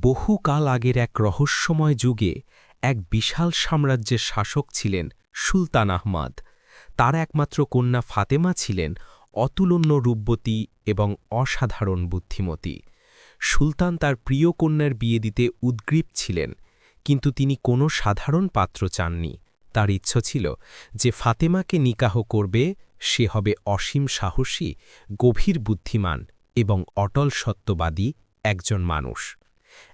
বহুকাল আগের এক রহস্যময় যুগে এক বিশাল সাম্রাজ্যের শাসক ছিলেন সুলতান আহমাদ। তার একমাত্র কন্যা ফাতেমা ছিলেন অতুলন্য রূপবতী এবং অসাধারণ বুদ্ধিমতী। সুলতান তার প্রিয় কন্যার বিয়ে দিতে উদ্গ্রীব ছিলেন, কিন্তু তিনি কোনো সাধারণ পাত্র চাননি। তার ইচ্ছ ছিল যে ফাতেমাকে নিকাহ করবে, সে হবে অসীম সাহসী, গভীর বুদ্ধিমান এবং অটল সত্যবাদী একজন মানুষ।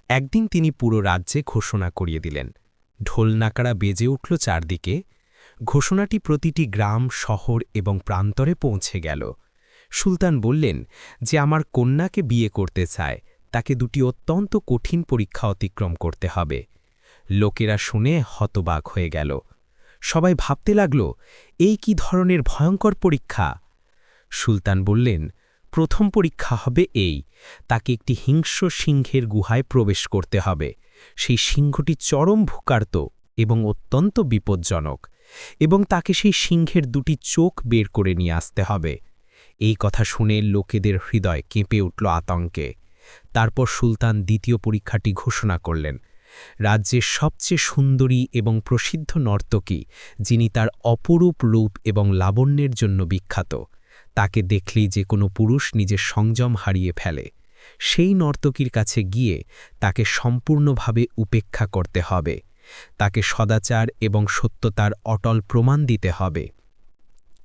একদিন তিনি পুরো রাজ্যে ঘোষণা করিয়ে দিলেন। ঢোলনাকাড়া বেজে উঠল চারদিকে। ঘোষণাটি প্রতিটি গ্রাম, শহর এবং প্রান্তরে পৌঁছে গেল। সুলতান বললেন যে, আমার কন্যাকে বিয়ে করতে চায়। তাকে দুটি অত্যন্ত কঠিন পরীক্ষা অতিক্রম করতে হবে। লোকেরা শুনে হতবাক হয়ে গেল। সবাই ভাবতে লাগল, এই কি ধরনের ভয়ঙ্কর পরীক্ষা? সুলতান বললেন প্রথম পরীক্ষা হবে এই। তাকে একটি হিংস্র সিংহের গুহায় প্রবেশ করতে হবে। সেই সিংহটি চরম ভুকার্ত এবং অত্যন্ত বিপজ্জনক এবং তাকে সেই সিংহের দুটি চোখ বের করে নিয়ে আসতে হবে। এই কথা শুনে লোকেদের হৃদয় কেঁপে উঠল আতঙ্কে। তারপর সুলতান দ্বিতীয় পরীক্ষাটি ঘোষণা করলেন। রাজ্যের সবচেয়ে সুন্দরী এবং প্রসিদ্ধ নর্তকী, যিনি তার অপরূপ রূপ এবং লাবণ্যের জন্য বিখ্যাত। তাকে দেখলেই যে কোনো পুরুষ নিজের সংযম হারিয়ে ফেলে। সেই নর্তকীর কাছে গিয়ে তাকে সম্পূর্ণভাবে উপেক্ষা করতে হবে। তাকে সদাচার এবং সত্যতার অটল প্রমাণ দিতে হবে।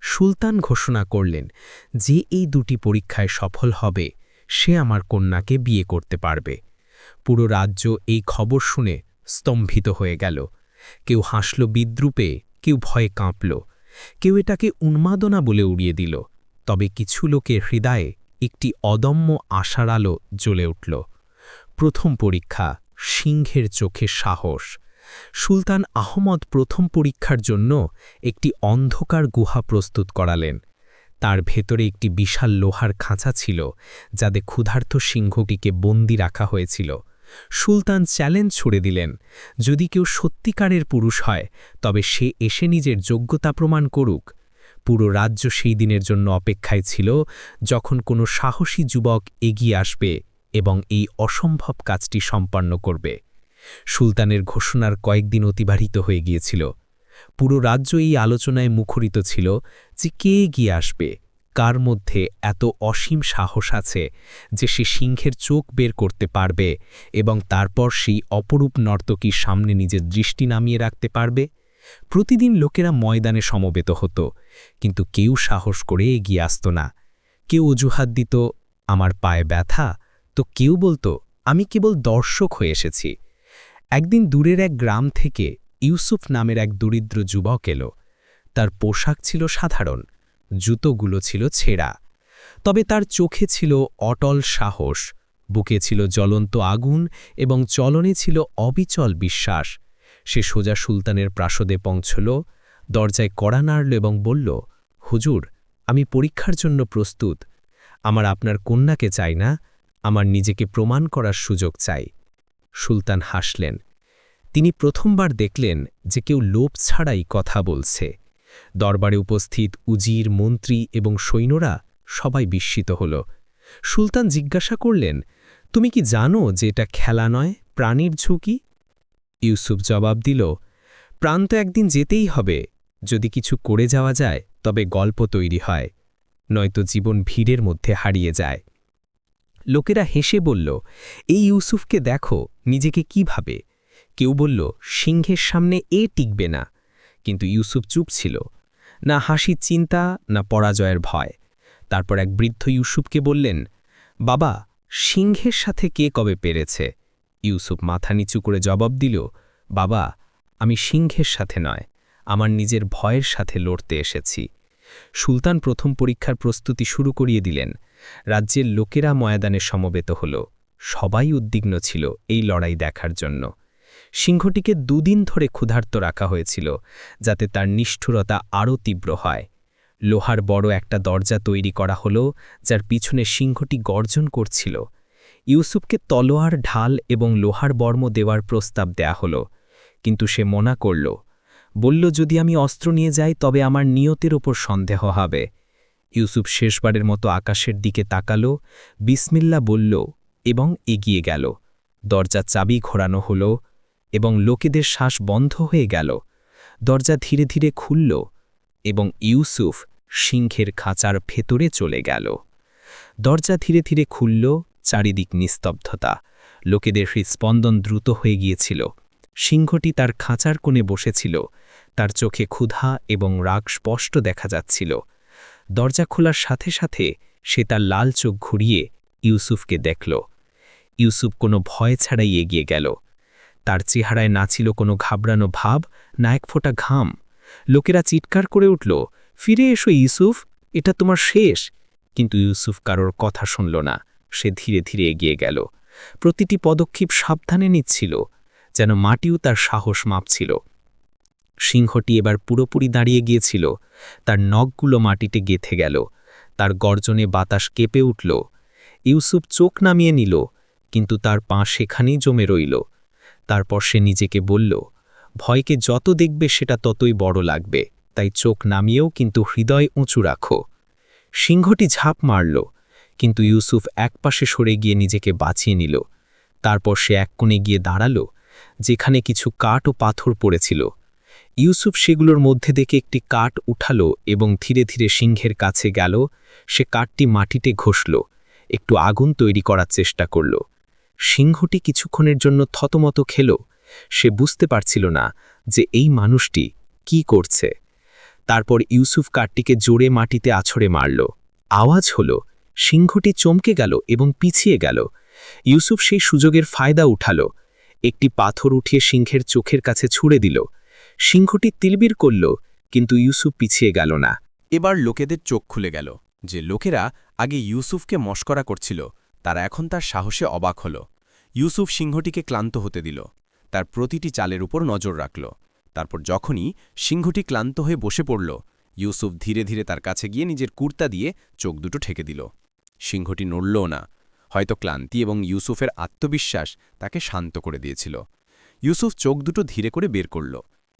সুলতান ঘোষণা করলেন, যে এই দুটি পরীক্ষায় সফল হবে, সে আমার কন্যাকে বিয়ে করতে পারবে। পুরো রাজ্য এই খবর শুনে স্তম্ভিত হয়ে গেল। কেউ হাসল বিদ্রুপে, কেউ ভয়ে কাঁপল। কেউ এটাকে উন্মাদনা বলে উড়িয়ে দিল। তবে কিছু লোকের হৃদয়ে একটি অদম্য আশার আলো জ্বলে উঠল। প্রথম পরীক্ষা, সিংহের চোখে সাহস। সুলতান আহমদ প্রথম পরীক্ষার জন্য একটি অন্ধকার গুহা প্রস্তুত করালেন। তার ভেতরে একটি বিশাল লোহার খাঁচা ছিল, যাতে ক্ষুধার্ত সিংহটিকে বন্দি রাখা হয়েছিল। সুলতান চ্যালেঞ্জ ছুড়ে দিলেন, যদি কেউ সত্যিকারের পুরুষ হয়, তবে সে এসে নিজের যোগ্যতা প্রমাণ করুক। পুরো রাজ্য সেই দিনের জন্য অপেক্ষায় ছিল যখন কোনো সাহসী যুবক এগিয়ে আসবে এবং এই অসম্ভব কাজটি সম্পন্ন করবে। সুলতানের ঘোষণার কয়েকদিন অতিবাহিত হয়ে গিয়েছিল। পুরো রাজ্য এই আলোচনায় মুখরিত ছিল যে কে এগিয়ে আসবে, কার মধ্যে এত অসীম সাহস আছে যে সে সিংহের চোখ বের করতে পারবে এবং তারপর সেই অপরূপ নর্তকীর সামনে নিজের দৃষ্টি নামিয়ে রাখতে পারবে? প্রতিদিন লোকেরা ময়দানে সমবেত হতো, কিন্তু কেউ সাহস করে এগিয়ে আসত না। কেউ অজুহাত দিত, আমার পায়ে ব্যথা? তো কেউ বলতো, আমি কেবল দর্শক হয়ে এসেছি। একদিন দূরের এক গ্রাম থেকে ইউসুফ নামের এক দরিদ্র যুবক এলো। তার পোশাক ছিল সাধারণ, জুতোগুলো ছিল ছেঁড়া। তবে তার চোখে ছিল অটল সাহস, বুকে ছিল জ্বলন্ত আগুন এবং চলনে ছিল অবিচল বিশ্বাস। সে সোজা সুলতানের প্রাসদে পৌঁছল, দরজায় কড়া নাড়ল এবং বলল, হুজুর, আমি পরীক্ষার জন্য প্রস্তুত। আমার আপনার কন্যাকে চাই না, আমার নিজেকে প্রমাণ করার সুযোগ চাই। সুলতান হাসলেন। তিনি প্রথমবার দেখলেন যে কেউ লোভ ছাড়াই কথা বলছে। দরবারে উপস্থিত উজির, মন্ত্রী এবং সৈন্যরা সবাই বিস্মিত হল। সুলতান জিজ্ঞাসা করলেন, তুমি কি জানো যে এটা খেলা নয়, প্রাণীর ঝুঁকি? ইউসুফ জবাব দিল, প্রাণ তো একদিন যেতেই হবে। যদি কিছু করে যাওয়া যায়, তবে গল্প তৈরি হয়। নয়তো জীবন ভিড়ের মধ্যে হারিয়ে যায়। লোকেরা হেসে বলল, এই ইউসুফকে দেখো, নিজেকে কীভাবে কেউ বলল, সিংহের সামনে এ টিকবে না। কিন্তু ইউসুফ চুপ ছিল। না হাসির চিন্তা, না পরাজয়ের ভয়। তারপর এক বৃদ্ধ ইউসুফকে বললেন, বাবা, সিংহের সাথে কে কবে পেরেছে? ইউসুফ মাথা নিচু করে জবাব দিল, বাবা, আমি সিংহের সাথে নয়, আমার নিজের ভয়ের সাথে লড়তে এসেছি। সুলতান প্রথম পরীক্ষার প্রস্তুতি শুরু করিয়ে দিলেন। রাজ্যের লোকেরা ময়দানে সমবেত হল। সবাই উদ্বিগ্ন ছিল এই লড়াই দেখার জন্য। সিংহটিকে দুদিন ধরে ক্ষুধার্ত রাখা হয়েছিল, যাতে তার নিষ্ঠুরতা আরও তীব্র হয়। লোহার বড় একটা দরজা তৈরি করা হল, যার পিছনে সিংহটি গর্জন করছিল। ইউসুফকে তলোয়ার, ঢাল এবং লোহার বর্ম দেওয়ার প্রস্তাব দেয়া হল। কিন্তু সে মনা করল, বলল, যদি আমি অস্ত্র নিয়ে যাই, তবে আমার নিয়তের ওপর সন্দেহ হবে। ইউসুফ শেষবারের মতো আকাশের দিকে তাকালো, বিসমিল্লা বলল, এবং এগিয়ে গেল। দরজা চাবি ঘোরানো হল এবং লোকেদের শ্বাস বন্ধ হয়ে গেল। দরজা ধীরে ধীরে খুলল এবং ইউসুফ সিংহের খাঁচার ভেতরে চলে গেল। দরজা ধীরে ধীরে খুলল চারিদিক নিস্তব্ধতা। লোকেদের হৃৎস্পন্দন দ্রুত হয়ে গিয়েছিল। সিংহটি তার খাঁচার কোণে বসেছিল। তার চোখে ক্ষুধা এবং রাগ স্পষ্ট দেখা যাচ্ছিল। দরজা খোলার সাথে সাথে সে তার লাল চোখ ঘুরিয়ে ইউসুফকে দেখল। ইউসুফ কোনো ভয় ছাড়াই এগিয়ে গেল। তার চেহারায় না ছিল কোনো ঘাবড়ানো ভাব, না এক ফোঁটা ঘাম। লোকেরা চিৎকার করে উঠল, ফিরে এসো ইউসুফ, এটা তোমার শেষ। কিন্তু ইউসুফ কারোর কথা শুনল না। সে ধীরে ধীরে এগিয়ে গেল। প্রতিটি পদক্ষেপ সাবধানে নিচ্ছিল, যেন মাটিও তার সাহস মাপছিল। সিংহটি এবার পুরোপুরি দাঁড়িয়ে গিয়েছিল, তার নখগুলো মাটিতে গেথে গেল, তার গর্জনে বাতাস কেঁপে উঠল। ইউসুফ চোখ নামিয়ে নিল, কিন্তু তার পা সেখানেই জমে রইল। তারপর সে নিজেকে বলল, ভয়কে যত দেখবে সেটা ততই বড় লাগবে, তাই চোখ নামিয়েও কিন্তু হৃদয় উঁচু রাখো। সিংহটি ঝাঁপ মারল কিন্তু ইউসুফ একপাশে সরে গিয়ে নিজেকে বাঁচিয়ে নিল। তারপর সে এক কোণে গিয়ে দাঁড়াল, যেখানে কিছু কাঠ ও পাথর পড়েছিল। ইউসুফ সেগুলোর মধ্যে দেখে একটি কাঠ উঠালো এবং ধীরে ধীরে সিংহের কাছে গেল। সে কাঠটি মাটিতে ঘষল, একটু আগুন তৈরি করার চেষ্টা করল। সিংহটি কিছুক্ষণের জন্য থতমত খেল। সে বুঝতে পারছিল না যে এই মানুষটি কি করছে। তারপর ইউসুফ কাঠটিকে জোরে মাটিতে আছড়ে মারল। আওয়াজ হল সিংহটি চমকে গেল এবং পিছিয়ে গেল। ইউসুফ সেই সুযোগের ফায়দা উঠাল। একটি পাথর উঠিয়ে সিংহের চোখের কাছে ছুড়ে দিল। সিংহটি তিলবির করল, কিন্তু ইউসুফ পিছিয়ে গেল না। এবার লোকেদের চোখ খুলে গেল যে লোকেরা আগে ইউসুফকে মস্করা করছিল। তারা এখন তার সাহসে অবাক হল। ইউসুফ সিংহটিকে ক্লান্ত হতে দিল। তার প্রতিটি চালের উপর নজর রাখল। তারপর যখনই সিংহটি ক্লান্ত হয়ে বসে পড়ল, ইউসুফ ধীরে ধীরে তার কাছে গিয়ে নিজের কুর্তা দিয়ে চোখ দুটো ঠেকে দিল। সিংহটি নড়লও না। হয়তো ক্লান্তি এবং ইউসুফের আত্মবিশ্বাস তাকে শান্ত করে দিয়েছিল। ইউসুফ চোখ দুটো ধীরে করে বের করল,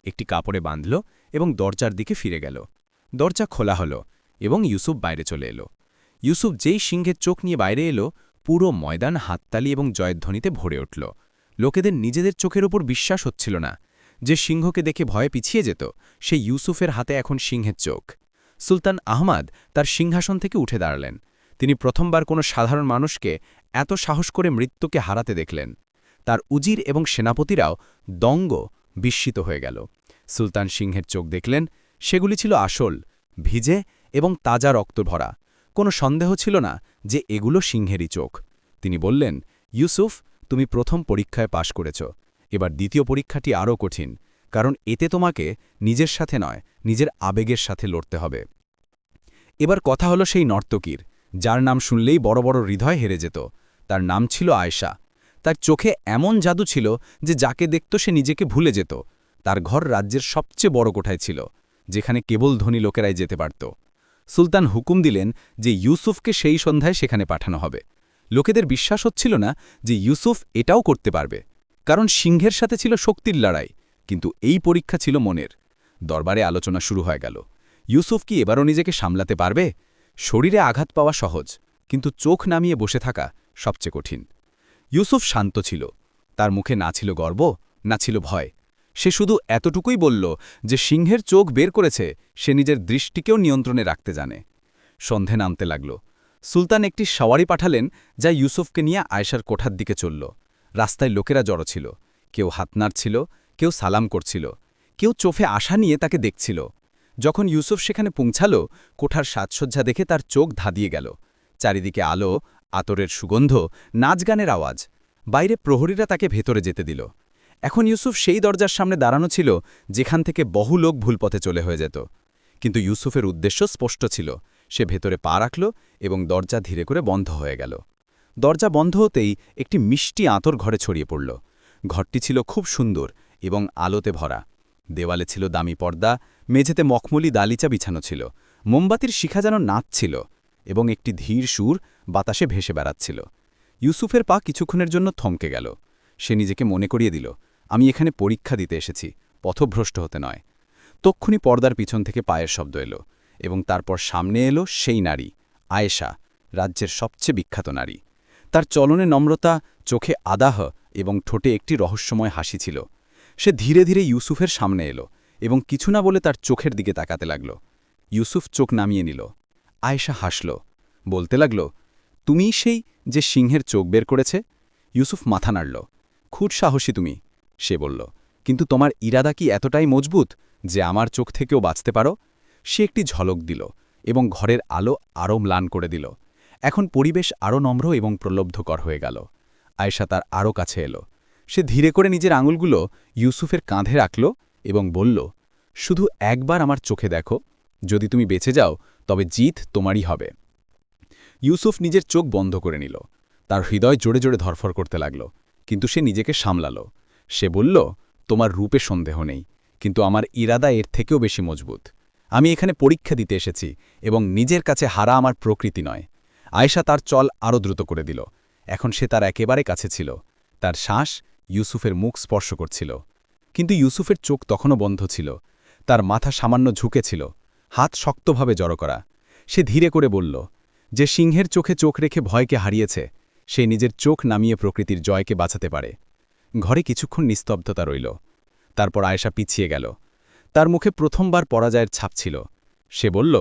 একটি কাপড়ে বাঁধল এবং দরজার দিকে ফিরে গেল। দরজা খোলা হলো এবং ইউসুফ বাইরে চলে এলো। ইউসুফ যেই সিংহের চোখ নিয়ে বাইরে এলো, পুরো ময়দান হাততালি এবং জয়ধ্বনিতে ভরে উঠল। লোকেদের নিজেদের চোখের ওপর বিশ্বাস হচ্ছিল না। যে সিংহকে দেখে ভয়ে পিছিয়ে যেত, সে ইউসুফের হাতে এখন সিংহের চোখ। সুলতান আহমাদ তার সিংহাসন থেকে উঠে দাঁড়ালেন। তিনি প্রথমবার কোনো সাধারণ মানুষকে এত সাহস করে মৃত্যুকে হারাতে দেখলেন। তার উজির এবং সেনাপতিরাও দঙ্গ বিস্মিত হয়ে গেল। সুলতান সিংহের চোখ দেখলেন, সেগুলি ছিল আসল, ভিজে এবং তাজা রক্ত ভরা কোনো সন্দেহ ছিল না যে এগুলো সিংহেরই চোখ। তিনি বললেন, ইউসুফ, তুমি প্রথম পরীক্ষায় পাশ করেছ। এবার দ্বিতীয় পরীক্ষাটি আরও কঠিন, কারণ এতে তোমাকে নিজের সাথে নয়, নিজের আবেগের সাথে লড়তে হবে। এবার কথা হলো সেই নর্তকীর। যার নাম শুনলেই বড় বড় হৃদয় হেরে যেত। তার নাম ছিল আয়শা। তার চোখে এমন জাদু ছিল যে যাকে দেখত সে নিজেকে ভুলে যেত। তার ঘর রাজ্যের সবচেয়ে বড় কোঠায় ছিল, যেখানে কেবল ধনী লোকেরাই যেতে পারত। সুলতান হুকুম দিলেন যে ইউসুফকে সেই সন্ধ্যায় সেখানে পাঠানো হবে। লোকেদের বিশ্বাস হচ্ছিল না যে ইউসুফ এটাও করতে পারবে, কারণ সিংহের সাথে ছিল শক্তির লড়াই, কিন্তু এই পরীক্ষা ছিল মনের। দরবারে আলোচনা শুরু হয়ে গেল। ইউসুফ কি এবারও নিজেকে সামলাতে পারবে? শরীরে আঘাত পাওয়া সহজ, কিন্তু চোখ নামিয়ে বসে থাকা সবচেয়ে কঠিন। ইউসুফ শান্ত ছিল। তার মুখে না ছিল গর্ব, না ছিল ভয়। সে শুধু এতটুকুই বলল যে সিংহের চোখ বের করেছে, সে নিজের দৃষ্টিকেও নিয়ন্ত্রণে রাখতে জানে। সন্ধে নামতে লাগল। সুলতান একটি সওয়ারি পাঠালেন যা ইউসুফকে নিয়ে আয়সার কোঠার দিকে চলল। রাস্তায় লোকেরা জড়ো ছিল। কেউ হাত নাড়ছিল, কেউ সালাম করছিল। কেউ চোফে আশা নিয়ে তাকে দেখছিল। যখন ইউসুফ সেখানে পৌঁছাল, কোঠার সাজসজ্জা দেখে তার চোখ ধাঁধিয়ে গেল। চারিদিকে আলো, আতরের সুগন্ধ নাচ গানের আওয়াজ। বাইরে প্রহরীরা তাকে ভেতরে যেতে দিল। এখন ইউসুফ সেই দরজার সামনে দাঁড়ানো ছিল, যেখান থেকে বহু লোক ভুল পথে চলে হয়ে যেত। কিন্তু ইউসুফের উদ্দেশ্য স্পষ্ট ছিল। সে ভেতরে পা রাখল এবং দরজা ধীরে করে বন্ধ হয়ে গেল। দরজা বন্ধ হতেই একটি মিষ্টি আঁতর ঘরে ছড়িয়ে পড়ল। ঘরটি ছিল খুব সুন্দর এবং আলোতে ভরা। দেওয়ালে ছিল দামি পর্দা মেঝেতে মখমলি দালিচা বিছানো ছিল। মোমবাতির শিখা যেন নাচছিল এবং একটি ধীর সুর বাতাসে ভেসে বেড়াচ্ছিল। ইউসুফের পা কিছুক্ষণের জন্য থমকে গেল। সে নিজেকে মনে করিয়ে দিল, আমি এখানে পরীক্ষা দিতে এসেছি, পথভ্রষ্ট হতে নয়। তক্ষুনি পর্দার পিছন থেকে পায়ের শব্দ এলো এবং তারপর সামনে এলো সেই নারী, আয়েশা, রাজ্যের সবচেয়ে বিখ্যাত নারী। তার চলনে নম্রতা, চোখে আদাহ এবং ঠোঁটে একটি রহস্যময় হাসি ছিল। সে ধীরে ধীরে ইউসুফের সামনে এলো এবং কিছু না বলে তার চোখের দিকে তাকাতে লাগল। ইউসুফ চোখ নামিয়ে নিল। আয়েশা হাসল। বলতে লাগল, তুমিই সেই যে সিংহের চোখ বের করেছে? ইউসুফ মাথা নাড়ল। খুব সাহসী তুমি, সে বলল। কিন্তু তোমার ইরাদা কি এতটাই মজবুত যে আমার চোখ থেকেও বাঁচতে পারো? সে একটি ঝলক দিল এবং ঘরের আলো আরও ম্লান করে দিল। এখন পরিবেশ আরও নম্র এবং প্রলব্ধকর হয়ে গেল। আয়েশা তার আরও কাছে এলো। সে ধীরে করে নিজের আঙুলগুলো ইউসুফের কাঁধে রাখল এবং বলল, শুধু একবার আমার চোখে দেখো। যদি তুমি বেঁচে যাও, তবে জিত তোমারই হবে। ইউসুফ নিজের চোখ বন্ধ করে নিল। তার হৃদয় জোরে জোরে ধরফর করতে লাগল, কিন্তু সে নিজেকে সামলাল। সে বলল, তোমার রূপে সন্দেহ নেই, কিন্তু আমার ইরাদা এর থেকেও বেশি মজবুত। আমি এখানে পরীক্ষা দিতে এসেছি এবং নিজের কাছে হারা আমার প্রকৃতি নয়। আয়েশা তার চল আরও দ্রুত করে দিল। এখন সে তার একেবারে কাছে ছিল। তার শ্বাস ইউসুফের মুখ স্পর্শ করছিল। কিন্তু ইউসুফের চোখ তখনও বন্ধ ছিল। তার মাথা সামান্য ঝুঁকেছিল। হাত শক্তভাবে জড়ো করা। সে ধীরে করে বলল, যে সিংহের চোখে চোখ রেখে ভয়কে হারিয়েছে, সে নিজের চোখ নামিয়ে প্রকৃতির জয়কে বাঁচাতে পারে। ঘরে কিছুক্ষণ নিস্তব্ধতা রইল। তারপর আয়েশা পিছিয়ে গেল। তার মুখে প্রথমবার পরাজয়ের ছাপ ছিল। সে বলল,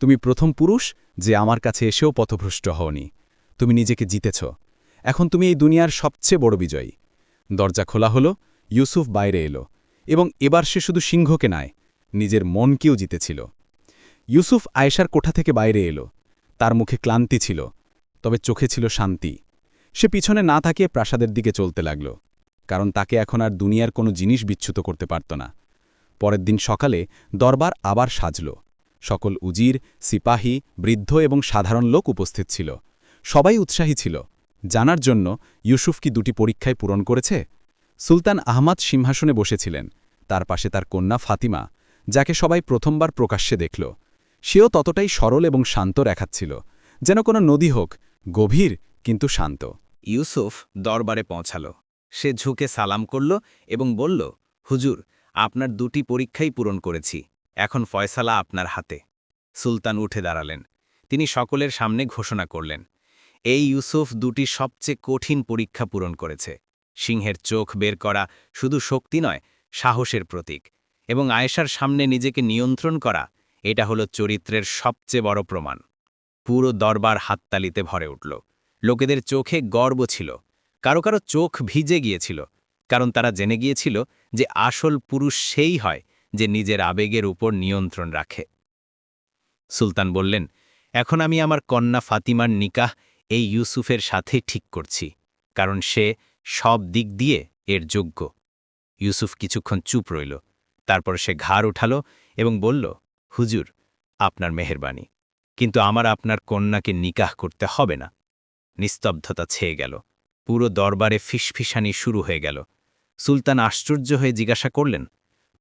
তুমি প্রথম পুরুষ যে আমার কাছে এসেও পথভ্রষ্ট হওনি। তুমি নিজেকে জিতেছ। এখন তুমি এই দুনিয়ার সবচেয়ে বড় বিজয়ী। দরজা খোলা হলো ইউসুফ বাইরে এলো এবং এবার সে শুধু সিংহকে নয় নিজের মনকেও জিতেছিল। ইউসুফ আয়েশার কোঠা থেকে বাইরে এলো, তার মুখে ক্লান্তি ছিল, তবে চোখে ছিল শান্তি। সে পিছনে না তাকিয়ে প্রাসাদের দিকে চলতে লাগল, কারণ তাকে এখন আর দুনিয়ার কোনো জিনিস বিচ্যুত করতে পারত না। পরের দিন সকালে দরবার আবার সাজল, সকল উজির, সিপাহী, বৃদ্ধ এবং সাধারণ লোক উপস্থিত ছিল। সবাই উৎসাহী ছিল, জানার জন্য ইউসুফ কি দুটি পরীক্ষায় পূরণ করেছে? সুলতান আহমাদ সিংহাসনে বসেছিলেন। তার পাশে তার কন্যা ফাতিমা, যাকে সবাই প্রথমবার প্রকাশ্যে দেখল। সেও ততটাই সরল এবং শান্ত দেখাচ্ছিল, যেন কোনো নদী হোক, গভীর কিন্তু শান্ত। ইউসুফ দরবারে পৌঁছাল। সে ঝুঁকে সালাম করল এবং বলল, হুজুর, আপনার দুটি পরীক্ষাই পূরণ করেছি, এখন ফয়সালা আপনার হাতে। সুলতান উঠে দাঁড়ালেন। তিনি সকলের সামনে ঘোষণা করলেন, এই ইউসুফ দুটি সবচেয়ে কঠিন পরীক্ষা পূরণ করেছে। সিংহের চোখ বের করা শুধু শক্তি নয়, সাহসের প্রতীক। এবং আয়েশার সামনে নিজেকে নিয়ন্ত্রণ করা, এটা হলো চরিত্রের সবচেয়ে বড় প্রমাণ। পুরো দরবার হাততালিতে ভরে উঠল। লোকেদের চোখে গর্ব ছিল। কারও কারও চোখ ভিজে গিয়েছিল। কারণ তারা জেনে গিয়েছিল যে আসল পুরুষ সেই হয় যে নিজের আবেগের উপর নিয়ন্ত্রণ রাখে। সুলতান বললেন, এখন আমি আমার কন্যা ফাতিমার নিকাহ এই ইউসুফের সাথে ঠিক করছি। কারণ সে সব দিক দিয়ে এর যোগ্য। ইউসুফ কিছুক্ষণ চুপ রইল, তারপর সে ঘাড় উঠালো এবং বলল, হুজুর, আপনার মেহেরবানি, কিন্তু আমার আপনার কন্যাকে নিকাহ করতে হবে না। নিস্তব্ধতা ছেয়ে গেল, পুরো দরবারে ফিসফিসানি শুরু হয়ে গেল। সুলতান আশ্চর্য হয়ে জিজ্ঞাসা করলেন,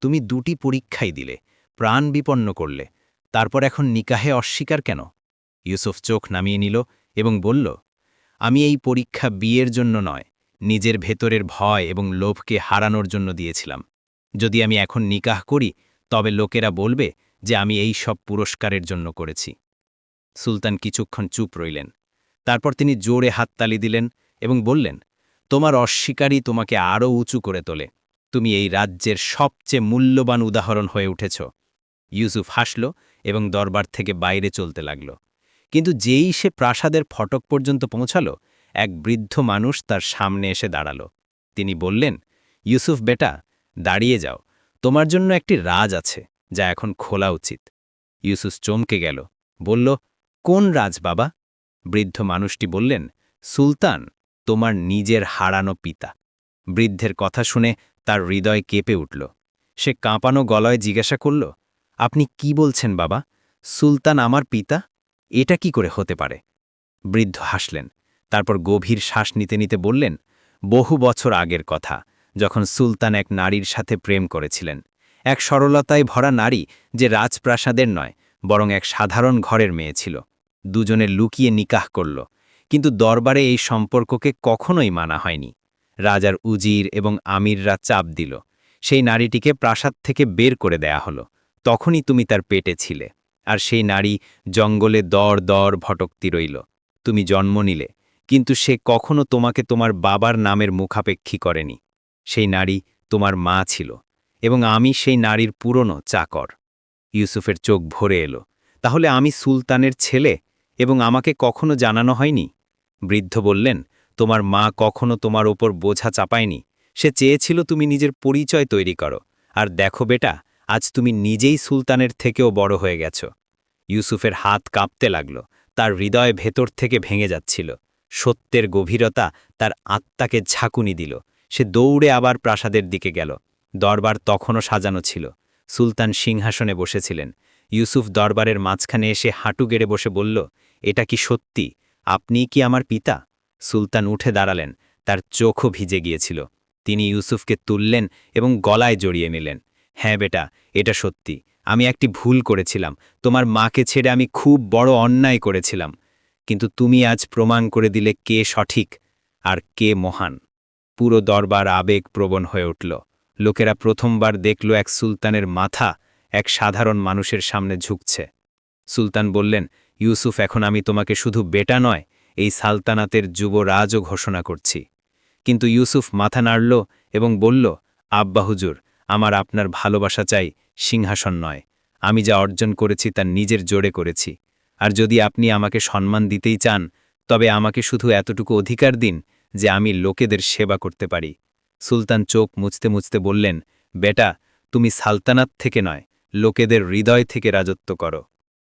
তুমি দুটি পরীক্ষাই দিলে, প্রাণ বিপন্ন করলে, তারপর এখন নিকাহে অস্বীকার কেন? ইউসুফ চোখ নামিয়ে নিল এবং বলল, আমি এই পরীক্ষা বিয়ের জন্য নয় নিজের ভেতরের ভয় এবং লোভকে হারানোর জন্য দিয়েছিলাম। যদি আমি এখন নিকাহ করি, তবে লোকেরা বলবে যে আমি এই সব পুরস্কারের জন্য করেছি। সুলতান কিছুক্ষণ চুপ রইলেন। তারপর তিনি জোরে হাততালি দিলেন এবং বললেন, তোমার অস্বীকারই তোমাকে আরও উঁচু করে তোলে। তুমি এই রাজ্যের সবচেয়ে মূল্যবান উদাহরণ হয়ে উঠেছ। ইউসুফ হাসল এবং দরবার থেকে বাইরে চলতে লাগল। কিন্তু যেই সে প্রাসাদের ফটক পর্যন্ত পৌঁছাল এক বৃদ্ধ মানুষ তার সামনে এসে দাঁড়াল। তিনি বললেন, ইউসুফ, বেটা, দাঁড়িয়ে যাও। তোমার জন্য একটি রাজ আছে, যা এখন খোলা উচিত। ইউসুফ চমকে গেল, বলল, কোন রাজ, বাবা? বৃদ্ধ মানুষটি বললেন, সুলতান, তোমার নিজের হারানো পিতা। বৃদ্ধের কথা শুনে তার হৃদয় কেঁপে উঠল। সে কাঁপানো গলয় জিজ্ঞাসা করল, আপনি কি বলছেন, বাবা? সুলতান আমার পিতা? এটা কি করে হতে পারে? বৃদ্ধ হাসলেন তারপর গভীর শ্বাস নিতে নিতে বললেন, বহু বছর আগের কথা, যখন সুলতান এক নারীর সাথে প্রেম করেছিলেন। এক সরলতায় ভরা নারী যে রাজপ্রাসাদের নয়, বরং এক সাধারণ ঘরের মেয়ে ছিল। দুজনে লুকিয়ে নিকাহ করল, কিন্তু দরবারে এই সম্পর্ককে কখনোই মানা হয়নি। রাজার উজির এবং আমিররা চাপ দিল, সেই নারীটিকে প্রাসাদ থেকে বের করে দেয়া হলো। তখনই তুমি তার পেটে ছিলে, আর সেই নারী জঙ্গলে দর দর ভটকতি রইল। তুমি জন্ম নিলে কিন্তু সে কখনো তোমাকে তোমার বাবার নামের মুখাপেক্ষী করেনি। সেই নারী তোমার মা ছিল এবং আমি সেই নারীর পুরনো চাকর। ইউসুফের চোখ ভরে এলো, তাহলে আমি সুলতানের ছেলে এবং আমাকে কখনো জানানো হয়নি? বৃদ্ধ বললেন, তোমার মা কখনো তোমার ওপর বোঝা চাপায়নি। সে চেয়েছিল তুমি নিজের পরিচয় তৈরি করো। আর দেখো বেটা, আজ তুমি নিজেই সুলতানের থেকেও বড় হয়ে গেছ। ইউসুফের হাত কাঁপতে লাগল, তার হৃদয় ভেতর থেকে ভেঙে যাচ্ছিল। সত্যের গভীরতা তার আত্মাকে ঝাঁকুনি দিল। সে দৌড়ে আবার প্রাসাদের দিকে গেল। দরবার তখনও সাজানো ছিল। সুলতান সিংহাসনে বসেছিলেন। ইউসুফ দরবারের মাঝখানে এসে হাঁটু গেড়ে বসে বলল, এটা কি সত্যি? আপনি কি আমার পিতা? সুলতান উঠে দাঁড়ালেন। তার চোখও ভিজে গিয়েছিল। তিনি ইউসুফকে তুললেন এবং গলায় জড়িয়ে নিলেন। হ্যাঁ বেটা, এটা সত্যি। আমি একটি ভুল করেছিলাম। তোমার মাকে ছেড়ে আমি খুব বড় অন্যায় করেছিলাম। কিন্তু তুমি আজ প্রমাণ করে দিলে কে সঠিক আর কে মহান। পুরো দরবার আবেগ প্রবণ হয়ে উঠল। লোকেরা প্রথমবার দেখল এক সুলতানের মাথা এক সাধারণ মানুষের সামনে ঝুঁকছে। সুলতান বললেন, ইউসুফ, এখন আমি তোমাকে শুধু বেটা নয়, এই সালতানাতের যুবরাজও ঘোষণা করছি। কিন্তু ইউসুফ মাথা নাড়ল এবং বলল, আব্বা হুজুর, আমার আপনার ভালোবাসা চাই সিংহাসন নয়। আমি যা অর্জন করেছি তা নিজের জোরে করেছি। আর যদি আপনি আমাকে সম্মান দিতেই চান, তবে আমাকে শুধু এতটুকু অধিকার দিন যে আমি লোকেদের সেবা করতে পারি। সুলতান চোখ মুছতে মুছতে বললেন, বেটা, তুমি সালতানাত থেকে নয়, লোকেদের হৃদয় থেকে রাজত্ব করো।